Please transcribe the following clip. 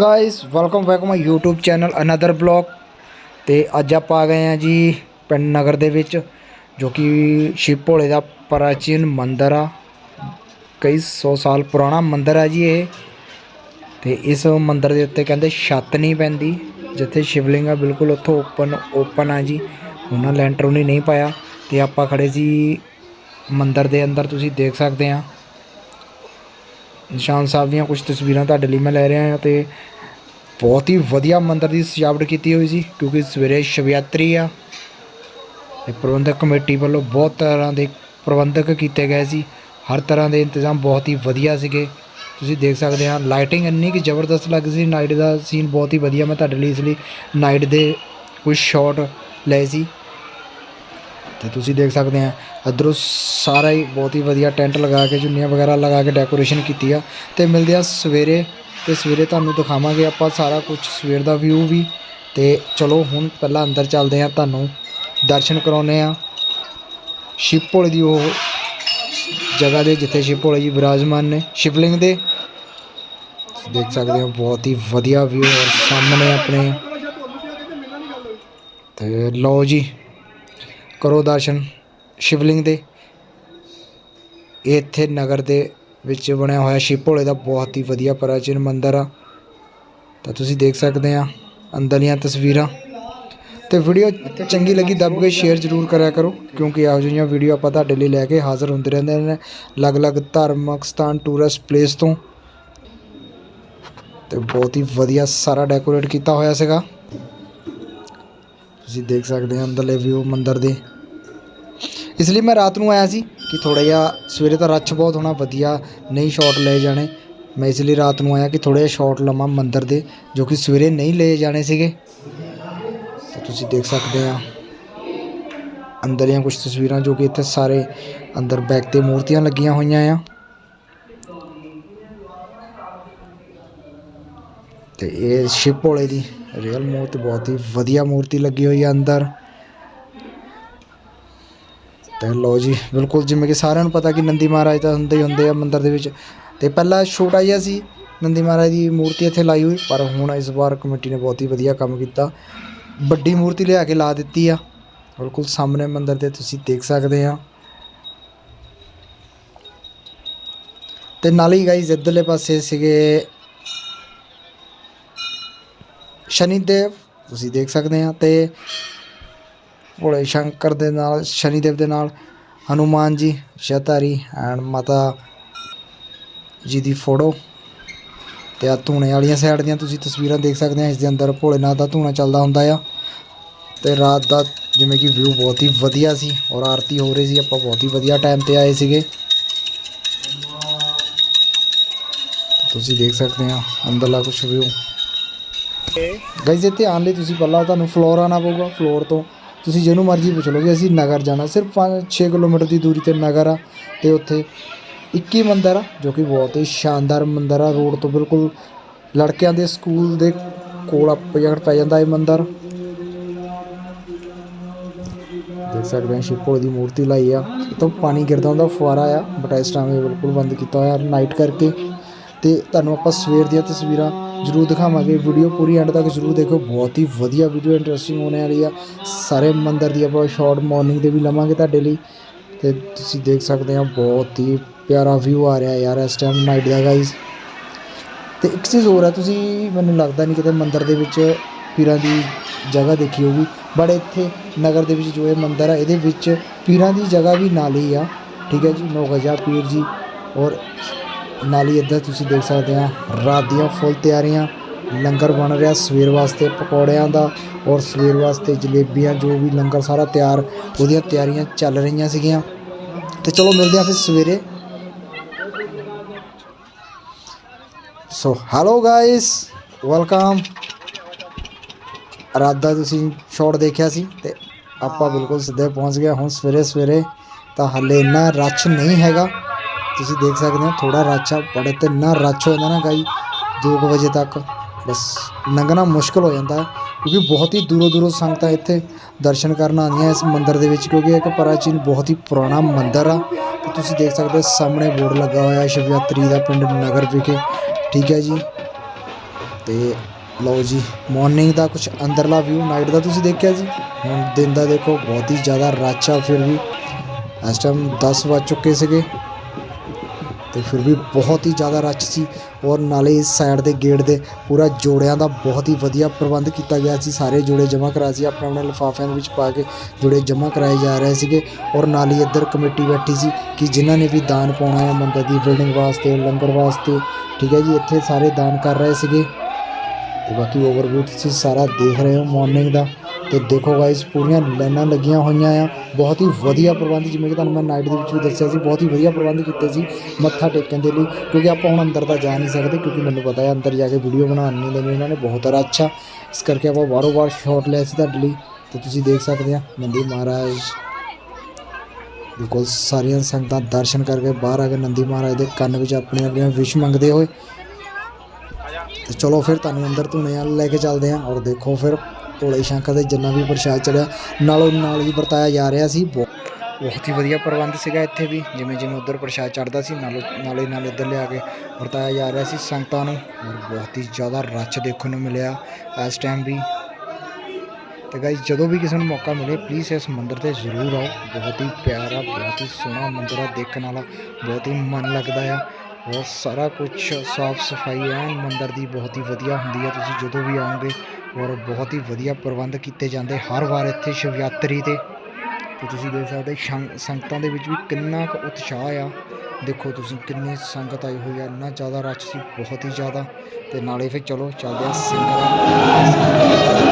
Guys welcome back my YouTube channel another blog ਤੇ ਅੱਜ ਆਪਾਂ ਆ ਗਏ ਆ ਜੀ ਪਿੰਡ ਨਗਰ ਦੇ ਵਿੱਚ, ਜੋ ਕਿ ਸ਼ਿਵ ਭੋਲੇ ਦਾ ਪ੍ਰਾਚੀਨ ਮੰਦਿਰ ਆ। ਕਈ ਸੌ ਸਾਲ ਪੁਰਾਣਾ ਮੰਦਿਰ ਆ ਜੀ ਇਹ। ਤੇ ਇਸ ਮੰਦਿਰ ਦੇ ਉੱਤੇ ਕਹਿੰਦੇ ਛੱਤ ਨਹੀਂ ਪੈਂਦੀ, ਜਿੱਥੇ ਸ਼ਿਵਲਿੰਗ ਆ, ਬਿਲਕੁਲ ਉੱਥੋਂ ਓਪਨ ਓਪਨ ਆ ਜੀ। ਉਹਨਾਂ ਲੈਂਟਰ ਉਹਨੇ ਨਹੀਂ ਪਾਇਆ। ਤੇ ਆਪਾਂ ਖੜੇ ਸੀ ਮੰਦਿਰ ਦੇ ਅੰਦਰ, ਤੁਸੀਂ ਦੇਖ ਸਕਦੇ ਆ ਨਿਸ਼ਾਨ ਸਾਹਿਬ ਦੀਆਂ ਕੁਝ ਤਸਵੀਰਾਂ ਤੁਹਾਡੇ ਲਈ ਮੈਂ ਲੈ ਰਿਹਾ ਹਾਂ ਤੇ ਬਹੁਤ ਹੀ ਵਧੀਆ ਮੰਦਿਰ ਦੀ ਸਜਾਵਟ ਕੀਤੀ ਹੋਈ ਸੀ, ਕਿਉਂਕਿ ਸਵੇਰੇ ਸ਼ਿਵਯਾਤਰੀ ਆ ਤੇ ਪ੍ਰਬੰਧਕ ਕਮੇਟੀ ਵੱਲੋਂ ਬਹੁਤ ਤਰ੍ਹਾਂ ਦੇ ਪ੍ਰਬੰਧਕ ਕੀਤੇ ਗਏ ਸੀ, ਹਰ ਤਰ੍ਹਾਂ ਦੇ ਇੰਤਜ਼ਾਮ ਬਹੁਤ ਹੀ ਵਧੀਆ ਸੀਗੇ। ਤੁਸੀਂ ਦੇਖ ਸਕਦੇ ਆ ਲਾਈਟਿੰਗ ਇੰਨੀ ਕਿ ਜ਼ਬਰਦਸਤ ਲੱਗ ਸੀ ਨਾਈਟ ਦਾ ਸੀਨ ਬਹੁਤ ਹੀ ਵਧੀਆ ਮੈਂ ਤੁਹਾਡੇ ਲਈ ਇਸ ਲਈ ਨਾਈਟ ਦੇ ਕੁਝ ਸ਼ਾਟ ਲਏ ਸੀ। ਤੇ ਤੁਸੀਂ ਦੇਖ ਸਕਦੇ ਆ, ਇੱਧਰੋਂ ਸਾਰਾ ਹੀ ਬਹੁਤ ਹੀ ਵਧੀਆ ਟੈਂਟ ਲਗਾ ਕੇ, ਚੁੰਨੀਆਂ ਵਗੈਰਾ ਲਗਾ ਕੇ ਡੈਕੋਰੇਸ਼ਨ ਕੀਤੀ ਆ। ਤੇ ਮਿਲਦੇ ਆ ਸਵੇਰੇ, ਤੇ ਸਵੇਰੇ ਤੁਹਾਨੂੰ ਦਿਖਾਵਾਂਗੇ ਆਪਾਂ ਸਾਰਾ ਕੁਝ, ਸਵੇਰ ਦਾ ਵਿਊ ਵੀ। ਤੇ ਚਲੋ ਹੁਣ ਪਹਿਲਾਂ ਅੰਦਰ ਚੱਲਦੇ ਆ, ਤੁਹਾਨੂੰ ਦਰਸ਼ਨ ਕਰਾਉਨੇ ਆ। ਸ਼ਿਵ ਭੋਲੇ ਦੀ ਉਹ ਜਗ੍ਹਾ ਦੇ, ਜਿੱਥੇ ਸ਼ਿਵ ਭੋਲੇ ਜੀ ਵਿਰਾਜਮਾਨ ਨੇ, ਸ਼ਿਵਲਿੰਗ ਦੇ। ਦੇਖ ਸਕਦੇ ਹੋ ਬਹੁਤ ਹੀ ਵਧੀਆ ਵਿਊ ਔਰ ਸਾਹਮਣੇ ਆਪਣੇ। ਤੇ ਲਓ ਜੀ ਕਰੋ ਦਰਸ਼ਨ ਸ਼ਿਵਲਿੰਗ ਦੇ। ਇਹ ਇੱਥੇ ਨਗਰ ਦੇ ਵਿੱਚ ਬਣਿਆ ਹੋਇਆ ਸ਼ਿਵ ਭੋਲੇ ਦਾ ਬਹੁਤ ਹੀ ਵਧੀਆ ਪ੍ਰਾਚੀਨ ਮੰਦਿਰ ਆ। ਤਾਂ ਤੁਸੀਂ ਦੇਖ ਸਕਦੇ ਆ ਅੰਦਰਲੀਆਂ ਤਸਵੀਰਾਂ। ਤੇ ਵੀਡੀਓ ਚੰਗੀ ਲੱਗੀ ਦੱਬ ਕੇ ਸ਼ੇਅਰ ਜ਼ਰੂਰ ਕਰਿਆ ਕਰੋ, ਕਿਉਂਕਿ ਇਹੋ ਜਿਹੀਆਂ ਵੀਡੀਓ ਆਪਾਂ ਤੁਹਾਡੇ ਲਈ ਲੈ ਕੇ ਹਾਜ਼ਰ ਹੁੰਦੇ ਰਹਿੰਦੇ ਨੇ ਅਲੱਗ-ਅਲੱਗ ਧਾਰਮਿਕ ਸਥਾਨ ਟੂਰਿਸਟ ਪਲੇਸ ਤੋਂ। ਤੇ ਬਹੁਤ ਹੀ ਵਧੀਆ ਸਾਰਾ ਡੈਕੋਰੇਟ ਕੀਤਾ ਹੋਇਆ ਸੀਗਾ। ਤੁਸੀਂ ਦੇਖ ਸਕਦੇ ਆ ਅੰਦਰਲੇ ਵਿਊ ਮੰਦਿਰ ਦੇ। ਇਸ ਲਈ ਮੈਂ ਰਾਤ ਨੂੰ ਆਇਆ ਸੀ ਕਿ ਥੋੜਾ ਜਿਹਾ ਸਵੇਰੇ ਤਾਂ ਰੱਛ ਬਹੁਤ ਹੋਣਾ ਵਧੀਆ ਨਹੀਂ ਸ਼ਾਟ ਲਏ ਜਾਣੇ ਮੈਂ ਇਸ ਲਈ ਰਾਤ ਨੂੰ ਆਇਆ ਕਿ ਥੋੜੇ ਜਿਹਾ ਸ਼ਾਟ ਲਵਾਂ ਮੰਦਿਰ ਦੇ ਜੋ ਕਿ ਸਵੇਰੇ ਨਹੀਂ ਲਏ ਜਾਣੇ ਸੀਗੇ ਤਾਂ ਤੁਸੀਂ ਦੇਖ ਸਕਦੇ ਆ ਅੰਦਰੀਆਂ ਕੁਝ ਤਸਵੀਰਾਂ ਜੋ ਕਿ ਇੱਥੇ ਸਾਰੇ ਅੰਦਰ ਬੈਕ ਤੇ ਮੂਰਤੀਆਂ ਲੱਗੀਆਂ ਹੋਈਆਂ ਆ ਤੇ ਇਹ ਸ਼ਿਵ ਭੋਲੇ ਦੀ ਰੀਅਲ ਮੂਰਤੀ ਬਹੁਤ ਹੀ ਵਧੀਆ ਮੂਰਤੀ ਲੱਗੀ ਹੋਈ ਆ ਅੰਦਰ ਤੇ ਲੋ ਜੀ, ਬਿਲਕੁਲ ਜਿਵੇਂ ਕਿ ਸਾਰਿਆਂ ਨੂੰ ਪਤਾ ਕਿ ਨੰਦੀ ਮਹਾਰਾਜ ਤਾਂ ਹੁੰਦੇ ਹੀ ਹੁੰਦੇ ਆ ਮੰਦਿਰ ਦੇ ਵਿੱਚ। ਤੇ ਪਹਿਲਾਂ ਛੋਟਾ ਜਿਹਾ ਸੀ, ਨੰਦੀ ਮਹਾਰਾਜ ਦੀ ਮੂਰਤੀ ਇੱਥੇ ਲਾਈ ਹੋਈ, ਪਰ ਹੁਣ ਇਸ ਵਾਰ ਕਮੇਟੀ ਨੇ ਬਹੁਤ ਹੀ ਵਧੀਆ ਕੰਮ ਕੀਤਾ। ਵੱਡੀ ਮੂਰਤੀ ਲਿਆ ਕੇ ਲਾ ਦਿੱਤੀ ਆ। ਬਿਲਕੁਲ ਸਾਹਮਣੇ ਮੰਦਿਰ 'ਤੇ ਤੁਸੀਂ ਦੇਖ ਸਕਦੇ ਆ। ਤੇ ਨਾਲ ਹੀ ਗਾਈਜ਼ ਇੱਧਰਲੇ ਪਾਸੇ ਸੀਗੇ ਸ਼ਨੀਦੇਵ, ਤੁਸੀਂ ਦੇਖ ਸਕਦੇ ਆ। ਤੇ ਭੋਲੇ ਸ਼ੰਕਰ ਦੇ ਨਾਲ ਸ਼ਨੀਦੇਵ ਦੇ ਨਾਲ ਹਨੂਮਾਨ ਜੀ ਸ਼ਤਾਰੀ ਐਂਡ ਮਾਤਾ ਜੀ ਦੀ ਫੋਟੋ ਤੇ ਆ ਧੂਣੇ ਵਾਲੀਆਂ ਸਾਈਡ ਦੀਆਂ ਤੁਸੀਂ ਤਸਵੀਰਾਂ ਦੇਖ ਸਕਦੇ ਆ। ਇਸ ਦੇ ਅੰਦਰ ਭੋਲੇਨਾਥ ਦਾ ਧੂਣਾ ਚੱਲਦਾ ਹੁੰਦਾ ਆ ਤੇ ਰਾਤ ਦਾ ਜਿਵੇਂ ਕਿ ਵਿਊ ਬਹੁਤ ਹੀ ਵਧੀਆ ਸੀ ਔਰ ਆਰਤੀ ਹੋ ਰਹੀ ਸੀ। ਆਪਾਂ ਬਹੁਤ ਹੀ ਵਧੀਆ ਟਾਈਮ ਤੇ ਆਏ ਸੀਗੇ। ਤੁਸੀਂ ਦੇਖ ਸਕਦੇ ਆ ਅੰਦਰਲਾ ਕੁਝ ਵਿਊ ਗਾਈਜ਼ ਇੱਥੇ ਆਉਣ ਲਈ ਤੁਸੀਂ ਪਹਿਲਾਂ ਤੁਹਾਨੂੰ ਫਲੋਰ ਆਉਣਾ ਪਊਗਾ। ਫਲੋਰ ਤੋਂ ਤੁਸੀਂ ਜਿਹਨੂੰ ਮਰਜ਼ੀ ਪੁੱਛ ਲਓ ਕਿ ਅਸੀਂ ਨਗਰ ਜਾਣਾ, ਸਿਰਫ 5-6 ਕਿਲੋਮੀਟਰ ਦੀ ਦੂਰੀ ਤੇ ਨਗਰ ਆ ਤੇ ਉੱਥੇ 21 ਮੰਦਰ ਆ, ਜੋ ਕਿ ਬਹੁਤ ਹੀ ਸ਼ਾਨਦਾਰ ਮੰਦਰ ਆ। ਰੋਡ ਤੋਂ ਬਿਲਕੁਲ ਲੜਕਿਆਂ ਦੇ ਸਕੂਲ ਦੇ ਕੋਲ ਆਪਜੈਕਟ ਪੈ ਜਾਂਦਾ ਇਹ ਮੰਦਰ। ਦੇਖ ਸਕਦੇ ਹਾਂ ਸ਼ਿਵ ਭੋਲੇ ਦੀ ਮੂਰਤੀ ਲਾਈ ਆ। ਇਹ ਤੋਂ ਪਾਣੀ ਗਿਰਦਾ ਹੁੰਦਾ ਫੁਆਰਾ ਆ ਬਟ ਇਸ ਟਾਈਮ ਇਹ ਬਿਲਕੁਲ ਬੰਦ ਕੀਤਾ ਹੋਇਆ ਨਾਈਟ ਕਰਕੇ। ਤੇ ਤੁਹਾਨੂੰ ਆਪਾਂ ਸਵੇਰ ਦੀਆਂ ਤਸਵੀਰਾਂ ਜ਼ਰੂਰ ਦਿਖਾਵਾਂਗੇ। ਵੀਡੀਓ ਪੂਰੀ ਐਂਡ ਤੱਕ ਜ਼ਰੂਰ ਦੇਖੋ। ਬਹੁਤ ਹੀ ਵਧੀਆ ਵੀਡੀਓ ਇੰਟਰਸਟਿੰਗ ਹੋਣੇ ਵਾਲੀ ਆ। ਸਾਰੇ ਮੰਦਰ ਦੀ ਆਪਾਂ ਸ਼ਾਰਟ ਮਾਰਨਿੰਗ ਦੇ ਵੀ ਲਵਾਂਗੇ ਤੁਹਾਡੇ ਲਈ। ਤੇ ਤੁਸੀਂ ਦੇਖ ਸਕਦੇ ਆ ਬਹੁਤ ਹੀ ਪਿਆਰਾ ਵਿਊ ਆ ਰਿਹਾ ਯਾਰ ਇਸ ਟਾਈਮ ਨਾਈਟ ਦਾ ਗਾਈਜ਼ ਤੇ ਇੱਕ ਚੀਜ਼ ਹੋਰ ਹੈ ਤੁਸੀਂ ਮੈਨੂੰ ਲੱਗਦਾ ਨਹੀਂ ਕਿਤੇ ਮੰਦਰ ਦੇ ਵਿੱਚ ਪੀਰਾਂ ਦੀ ਜਗ੍ਹਾ ਦੇਖੀ ਹੋਊਗੀ। ਬਟ ਇੱਥੇ ਨਗਰ ਦੇ ਵਿੱਚ ਜੋ ਇਹ ਮੰਦਰ ਆ, ਇਹਦੇ ਵਿੱਚ ਪੀਰਾਂ ਦੀ ਜਗ੍ਹਾ ਵੀ ਨਾਲ ਹੀ ਆ। ਠੀਕ ਹੈ ਜੀ, ਨੌ ਗਜਾ ਪੀਰ ਜੀ। ਔਰ ਨਾਲ ਹੀ ਇੱਧਰ ਤੁਸੀਂ ਦੇਖ ਸਕਦੇ ਆ, ਰਾਤ ਦੀਆਂ ਫੁੱਲ ਤਿਆਰੀਆਂ, ਲੰਗਰ ਬਣ ਰਿਹਾ ਸਵੇਰ ਵਾਸਤੇ ਪਕੌੜਿਆਂ ਦਾ ਔਰ ਸਵੇਰ ਵਾਸਤੇ ਜਲੇਬੀਆਂ, ਜੋ ਵੀ ਲੰਗਰ ਸਾਰਾ ਤਿਆਰ, ਉਹਦੀਆਂ ਤਿਆਰੀਆਂ ਚੱਲ ਰਹੀਆਂ ਸੀਗੀਆਂ। ਤੇ ਚਲੋ ਮਿਲਦੇ ਆ ਫਿਰ ਸਵੇਰੇ। ਸੋ ਹੈਲੋ ਗਾਇਸ ਵੈਲਕਮ ਰਾਤ ਦਾ ਤੁਸੀਂ ਸ਼ਾਟ ਦੇਖਿਆ ਸੀ ਤੇ ਆਪਾਂ ਬਿਲਕੁਲ ਸਿੱਧੇ ਪਹੁੰਚ ਗਏ ਹੁਣ ਸਵੇਰੇ ਸਵੇਰੇ ਤਾਂ ਹੱਲੇ ਇੰਨਾ ਰਸ਼ ਨਹੀਂ ਹੈਗਾ। ਤੁਸੀਂ ਦੇਖ ਸਕਦੇ ਹੋ ਥੋੜਾ ਰੱਛ ਆ ਬੜੇ ਤੇ ਨਾ ਰੱਛ ਹੋ ਜਾਂਦਾ ਨਾ ਗਾਈ 2 ਵਜੇ ਤੱਕ। ਬਸ ਲੰਘਣਾ ਮੁਸ਼ਕਲ ਹੋ ਜਾਂਦਾ ਕਿਉਂਕਿ ਬਹੁਤ ਹੀ ਦੂਰੋਂ ਦੂਰੋਂ ਸੰਗਤਾਂ ਇੱਥੇ ਦਰਸ਼ਨ ਕਰਨ ਆਉਂਦੀਆਂ ਇਸ ਮੰਦਿਰ ਦੇ ਵਿੱਚ, ਕਿਉਂਕਿ ਇੱਕ ਪ੍ਰਾਚੀਨ, ਬਹੁਤ ਹੀ ਪੁਰਾਣਾ ਮੰਦਿਰ ਆ। ਤੇ ਤੁਸੀਂ ਦੇਖ ਸਕਦੇ ਹੋ, ਸਾਹਮਣੇ ਬੋਰਡ ਲੱਗਾ ਹੋਇਆ ਹੈ ਸ਼ਿਵਯਾਤਰੀ ਦਾ ਪਿੰਡ ਨਗਰ ਵਿਖੇ। ਠੀਕ ਹੈ ਜੀ। ਤੇ ਲਓ ਜੀ ਮਾਰਨਿੰਗ ਦਾ ਕੁਝ ਅੰਦਰਲਾ ਵਿਊ ਨਾਈਟ ਦਾ ਤੁਸੀਂ ਦੇਖਿਆ ਜੀ? ਹੁਣ ਦਿਨ ਦਾ ਦੇਖੋ, ਬਹੁਤ ਹੀ ਜ਼ਿਆਦਾ ਰਸ਼ ਆ ਫਿਰ ਵੀ। ਇਸ ਟਾਈਮ 10 ਵੱਜ ਚੁੱਕੇ ਸੀਗੇ। ਤੇ ਫਿਰ ਵੀ ਬਹੁਤ ਹੀ ਜ਼ਿਆਦਾ ਰਸ਼ ਸੀ ਔਰ ਨਾਲੇ ਇਸ ਸਾਈਡ ਦੇ ਗੇਟ ਦੇ ਪੂਰਾ ਜੋੜਿਆਂ ਦਾ ਬਹੁਤ ਹੀ ਵਧੀਆ ਪ੍ਰਬੰਧ ਕੀਤਾ ਗਿਆ ਸੀ। ਸਾਰੇ ਜੋੜੇ ਜਮ੍ਹਾਂ ਕਰਾ ਸੀ। ਆਪਣੇ ਆਪਣੇ ਲਿਫਾਫਿਆਂ ਦੇ ਵਿੱਚ ਪਾ ਕੇ ਜੋੜੇ ਜਮ੍ਹਾਂ ਕਰਾਏ ਜਾ ਰਹੇ ਸੀਗੇ ਔਰ ਨਾਲ ਹੀ ਇੱਧਰ ਕਮੇਟੀ ਬੈਠੀ ਸੀ ਕਿ ਜਿਨ੍ਹਾਂ ਨੇ ਵੀ ਦਾਨ ਪਾਉਣਾ ਹੈ ਮੰਦਰ ਦੀ ਬਿਲਡਿੰਗ ਵਾਸਤੇ, ਲੰਗਰ ਵਾਸਤੇ, ਠੀਕ ਹੈ ਜੀ, ਇੱਥੇ ਸਾਰੇ ਦਾਨ ਕਰ ਰਹੇ ਸੀਗੇ। ਤੇ ਬਾਕੀ ਓਵਰਵਿਊ ਤੁਸੀਂ ਸਾਰਾ ਦੇਖ ਰਹੇ ਹੋ ਮਾਰਨਿੰਗ ਦਾ। ਤੇ ਦੇਖੋ ਗਾਇਸ ਪੂਰੀਆਂ ਲਾਈਨਾਂ ਲੱਗੀਆਂ ਹੋਈਆਂ ਆ। ਬਹੁਤ ਹੀ ਵਧੀਆ ਪ੍ਰਬੰਧ, ਜਿਵੇਂ ਕਿ ਤੁਹਾਨੂੰ ਮੈਂ ਨਾਈਟ ਦੇ ਵਿੱਚ ਵੀ ਦੱਸਿਆ ਸੀ, ਬਹੁਤ ਹੀ ਵਧੀਆ ਪ੍ਰਬੰਧ ਕੀਤੇ ਸੀ ਮੱਥਾ ਟੇਕਣ ਦੇ ਲਈ, ਕਿਉਂਕਿ ਆਪਾਂ ਹੁਣ ਅੰਦਰ ਤਾਂ ਜਾ ਨਹੀਂ ਸਕਦੇ, ਕਿਉਂਕਿ ਮੈਨੂੰ ਪਤਾ ਹੈ ਅੰਦਰ ਜਾ ਕੇ ਵੀਡੀਓ ਬਣਾਉਣ ਨਹੀਂ ਦੇਣੀ ਉਹਨਾਂ ਨੇ ਬਹੁਤ ਅੱਛਾ ਇਸ ਕਰਕੇ ਆਪਾਂ ਬਾਰੋ ਬਾਰ ਸ਼ਾਟ ਲਿਆ ਸੀ ਤੁਹਾਡੇ ਲਈ, ਤੇ ਤੁਸੀਂ ਦੇਖ ਸਕਦੇ ਆ, ਨੰਦੀ ਮਹਾਰਾਜ। ਬਿਲਕੁਲ ਸਾਰੀਆਂ ਸੰਗਤਾਂ ਦਰਸ਼ਨ ਕਰਕੇ ਬਾਹਰ ਆ ਕੇ ਨੰਦੀ ਮਹਾਰਾਜ ਦੇ ਕੰਨ ਵਿੱਚ ਆਪਣੀਆਂ ਆਪਣੀਆਂ ਵਿਸ਼ ਮੰਗਦੇ ਹੋਏ। ਤੇ ਚਲੋ ਫਿਰ ਤੁਹਾਨੂੰ ਅੰਦਰ ਧੂਣੇ ਵੱਲ ਲੈ ਕੇ ਚੱਲਦੇ ਹਾਂ ਔਰ ਦੇਖੋ ਫਿਰ ਭੋਲੇ ਸ਼ੰਕਰ ਦੇ ਜਿੰਨਾ ਵੀ ਪ੍ਰਸ਼ਾਦ ਚੜਿਆ, ਨਾਲੋਂ ਨਾਲ ਹੀ ਵਰਤਾਇਆ ਜਾ ਰਿਹਾ ਸੀ ਬਹੁ- ਬਹੁਤ ਹੀ ਵਧੀਆ ਪ੍ਰਬੰਧ ਸੀਗਾ ਇੱਥੇ ਵੀ, ਜਿਵੇਂ ਜਿਵੇਂ ਉਧਰ ਪ੍ਰਸ਼ਾਦ ਚੜਦਾ ਸੀ, ਨਾਲੋਂ ਨਾਲੇ ਨਾਲ ਇੱਧਰ ਲਿਆ ਕੇ ਵਰਤਾਇਆ ਜਾ ਰਿਹਾ ਸੀ ਸੰਗਤਾਂ ਨੂੰ, ਔਰ ਬਹੁਤ ਹੀ ਜ਼ਿਆਦਾ ਰੱਛ ਦੇਖਣ ਨੂੰ ਮਿਲਿਆ ਇਸ ਟਾਈਮ ਵੀ। ਤੇ ਗਾਇਸ ਜਦੋਂ ਵੀ ਕਿਸੇ ਨੂੰ ਮੌਕਾ ਮਿਲੇ ਪਲੀਜ਼ ਇਸ ਮੰਦਿਰ ਤੇ ਜ਼ਰੂਰ ਆਓ। ਬਹੁਤ ਹੀ ਪਿਆਰਾ, ਬਹੁਤ ਹੀ ਸੋਹਣਾ ਮੰਦਿਰ ਆ, ਦੇਖਣ ਵਾਲਾ, ਬਹੁਤ ਹੀ ਮਨ ਲੱਗਦਾ ਆ। ਬਹੁਤ ਸਾਰਾ ਕੁਝ ਸਾਫ਼ ਸਫ਼ਾਈ ਹੈ ਮੰਦਿਰ ਦੀ ਬਹੁਤ ਹੀ ਵਧੀਆ ਹੁੰਦੀ ਹੈ ਤੁਸੀਂ ਜਦੋਂ ਵੀ ਆਓਗੇ ਔਰ ਬਹੁਤ ਹੀ ਵਧੀਆ ਪ੍ਰਬੰਧ ਕੀਤੇ ਜਾਂਦੇ ਹਰ ਵਾਰ ਇੱਥੇ ਸ਼ਿਵਯਾਤਰੀ ਤੇ। ਤੇ ਤੁਸੀਂ ਦੇਖ ਸਕਦੇ ਸੰਗਤਾਂ ਦੇ ਵਿੱਚ ਵੀ ਕਿੰਨਾ ਕੁ ਉਤਸ਼ਾਹ ਆ। ਦੇਖੋ ਤੁਸੀਂ ਕਿੰਨੀ ਸੰਗਤ ਆਈ ਹੋਈ ਆ, ਇੰਨਾ ਜ਼ਿਆਦਾ ਰਸ਼ ਸੀ, ਬਹੁਤ ਹੀ ਜ਼ਿਆਦਾ। ਤੇ ਨਾਲੇ ਫਿਰ ਚਲੋ ਚੱਲਦੇ ਆ ਸਿੰਘਾਂ